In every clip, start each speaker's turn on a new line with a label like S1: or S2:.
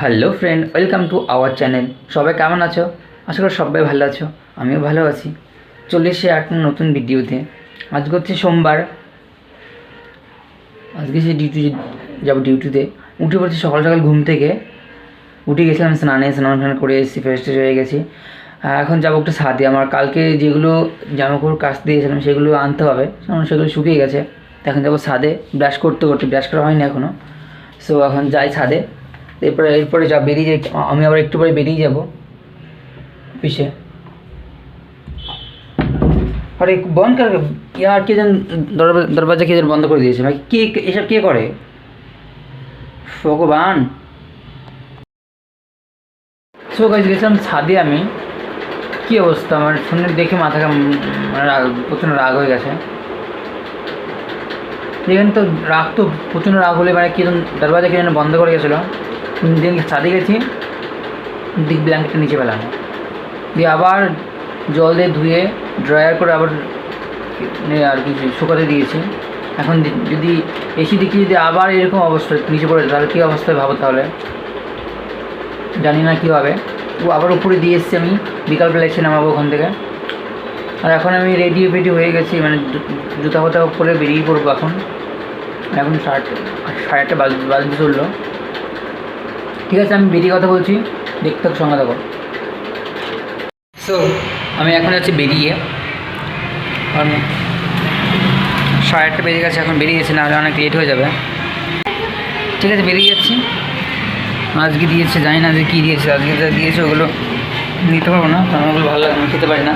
S1: Hello friend welcome to our channel সবাই কেমন আছো? আশা করি সবাই ভালো আছো, আমিও ভালো আছি। চলে এসে একটা নতুন ভিডিওতে। আজকে হচ্ছে সোমবার। আজকে সে ডিউটি যাব ডিউটিতে উঠে পড়ছি সকাল সকাল ঘুম থেকে। উঠে গেছিলাম স্নানে, স্নান ফান করে এসেছি ফ্রেশ ট্রেশ হয়ে গেছি। এখন যাব একটু ছাদে। আমার কালকে যেগুলো জামাকাপড় কাচ দিয়েছিলাম সেগুলো আনতে হবে। কারণ সেগুলো শুকিয়ে গেছে। এখন যাব ছাদে। ব্রাশ করতে করতে ব্রাশ করা হয়নি এখনও সো এখন যাই ছাদে। এরপরে এরপরে যা বেরিয়ে যাই আমি আবার একটু পরে বেরিয়ে যাব। অফিসে। আরে, বন্ধ কর, ইয়ার কে যেন দরজা কে যেন বন্ধ করে দিয়েছে, ভাই। কে এসব কে করে? ভগবান। সো গাছ গেছিলাম ছাদে আমি। কী অবস্থা? আমার শুনে দেখে মাথা প্রচণ্ড রাগ হয়ে গেছে। যেখানে তো, রাগ তো প্রচণ্ড রাগ হলে মানে কি দরজা কে যেন বন্ধ করে গেছিল। দিন ছাদে গেছি দিক ব্ল্যাঙ্কেটটা নিচে ফেলানো দিয়ে আবার জল দিয়ে ধুয়ে ড্রায়ার করে আবার আর কি শুকাতে দিয়েছি। এখন যদি এসি দিকে যদি আবার এরকম অবস্থা, নিচে পড়ে তাহলে কী অবস্থায় ভাবো তাহলে? জানি না কী হবে। ও আবার উপরে দিয়ে এসেছি আমি বিকালবেলা এসে নামাবো ওখান থেকে। আর এখন আমি রেডি ফেডি হয়ে গেছি মানে জুতা ফাতা পরে বেরিয়ে পড়ব এখন। এখন সাড়ে সাড়ে আটটা বাজ বাজতে চলল। ঠিক আছে, আমি বেরিয়ে কথা বলছি। দেখতে সঙ্গে থাকো। সো আমি এখন যাচ্ছি বেরিয়ে। কারণ সাড়ে আটটা বেরিয়ে গেছে, এখন বেরিয়ে গেছে, নাহলে অনেক লেট হয়ে যাবে। ঠিক আছে, বেরিয়ে যাচ্ছি। আজকে দিয়েছে, জানি না যে কী দিয়েছে, আজকে যা দিয়েছে ওগুলো নিতে পারব না, কারণ ওগুলো ভালো লাগে খেতে পারি না।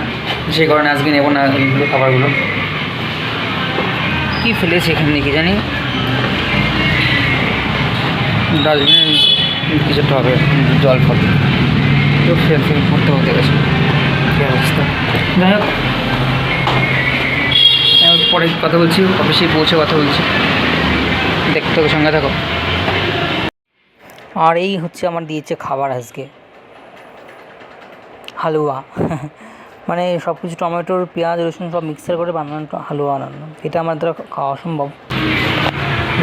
S1: সেই কারণে আজকে নেব না ওইগুলো খাবারগুলো। কী ফেলেছে এখানে দেখি জানি। ডাস্টবিনে কিছু একটা হবে জল ফল তো ফেল ফেল করতে হতে গেছে অবস্থা? যাই হোক। পরে কথা বলছি অফিসে পৌঁছে কথা বলছি। দেখতে থাকো সঙ্গে থাকো। আর এই হচ্ছে আমার দিয়েছে খাবার আজকে। হালুয়া। মানে সব কিছু টমেটোর পেঁয়াজ রসুন সব মিক্সার করে বানানো হালুয়া বানানো এটা আমার দ্বারা খাওয়া সম্ভব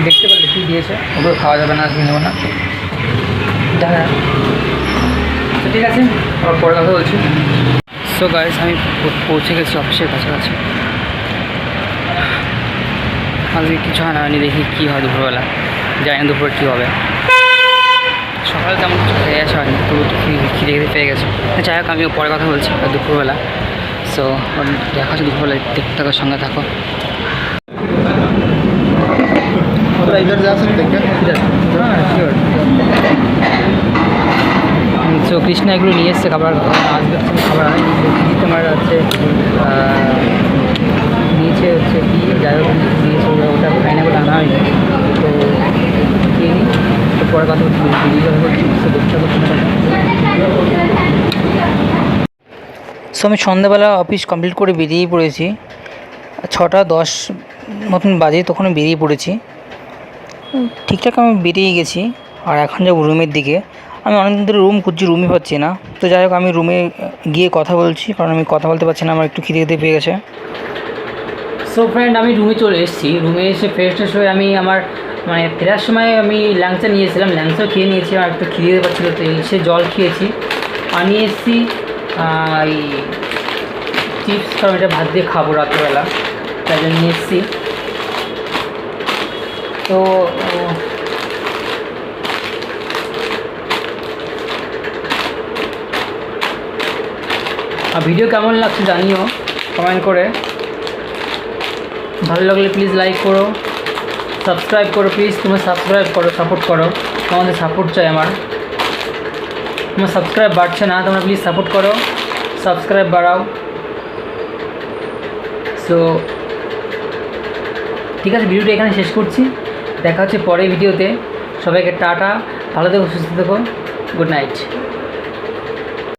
S1: দেখতে পারলে কী দিয়েছে? ওগুলো খাওয়া যাবে না আজকে নেব না। দেখা যাক। তো ঠিক আছে আবার পরে কথা বলছি সো গাইস আমি পৌ- পৌঁছে গেছি অফিসের কাছাকাছি আজকে কিছু হয় না আমি দেখি কী হয় দুপুরবেলা জানি না দুপুরে কী হবে সকালে তেমন কিছু খেয়ে আসা হয়নি তবু একটু খিদে খিদে খিদে পেয়ে গেছে তো যাই হোক আমি পরে কথা বলছি আর দুপুরবেলা সো দেখা হচ্ছে দুপুরবেলা দেখতে থাকার সঙ্গে থাকো
S2: थोड़ा इधर जा सकते हैं क्या
S1: সো কৃষ্ণা এগুলো নিয়ে এসছে, খাবার, আসবে হচ্ছে খাবার। তোমার হচ্ছে নিয়েছে হচ্ছে কি, যাই হোক, নিয়েছে ওটা খাই না বলে আনা হয়নি। তো খেয়ে নিই তো পরে কথা তো দেখতে সো আমি সন্ধ্যাবেলা অফিস কমপ্লিট করে বেরিয়ে পড়েছি। ছটা দশ মতন বাজে তখন বেরিয়ে পড়েছি। ঠিকঠাক আমি বেরিয়ে গেছি, আর এখন যাব রুমের দিকে। আমি অনেকদিন ধরে রুম খুঁজছি রুমই পাচ্ছি না। তো যাই হোক, আমি রুমে গিয়ে কথা বলছি, কারণ আমি কথা বলতে পারছি না, আমার একটু খিদে খিদে পেয়ে গেছে। সো ফ্রেন্ড আমি রুমে চলে এসেছি। রুমে এসে ফ্রেশ ট্রেশ হয়ে আমি আমার মানে ফেরার সময় আমি ল্যাংচা নিয়েছিলাম ল্যাংচাও খেয়ে নিয়েছি আর একটু খিদে দিতে পাচ্ছিলো, তো এসে জল খেয়েছি। নিয়ে এসেছি এই চিপস কারণ এটা ভাত দিয়ে খাব রাত্রেবেলা। তাই জন্য নিয়ে এসেছি। তো আর ভিডিও কেমন লাগছে জানিও কমেন্ট করে। ভালো লাগলে প্লিজ লাইক করো সাবস্ক্রাইব করো প্লিজ তুমি সাবস্ক্রাইব করো সাপোর্ট করো, তোমাদের সাপোর্ট চাই আমার। তোমার সাবস্ক্রাইব বাড়ছে না, তোমরা প্লিজ সাপোর্ট করো সাবস্ক্রাইব বাড়াও। সো ঠিক আছে, ভিডিওটা এখানে শেষ করছি। দেখা হচ্ছে পরের ভিডিওতে। সবাইকে টাটা, ভালো থেকো, সুস্থ থেকো গুড নাইট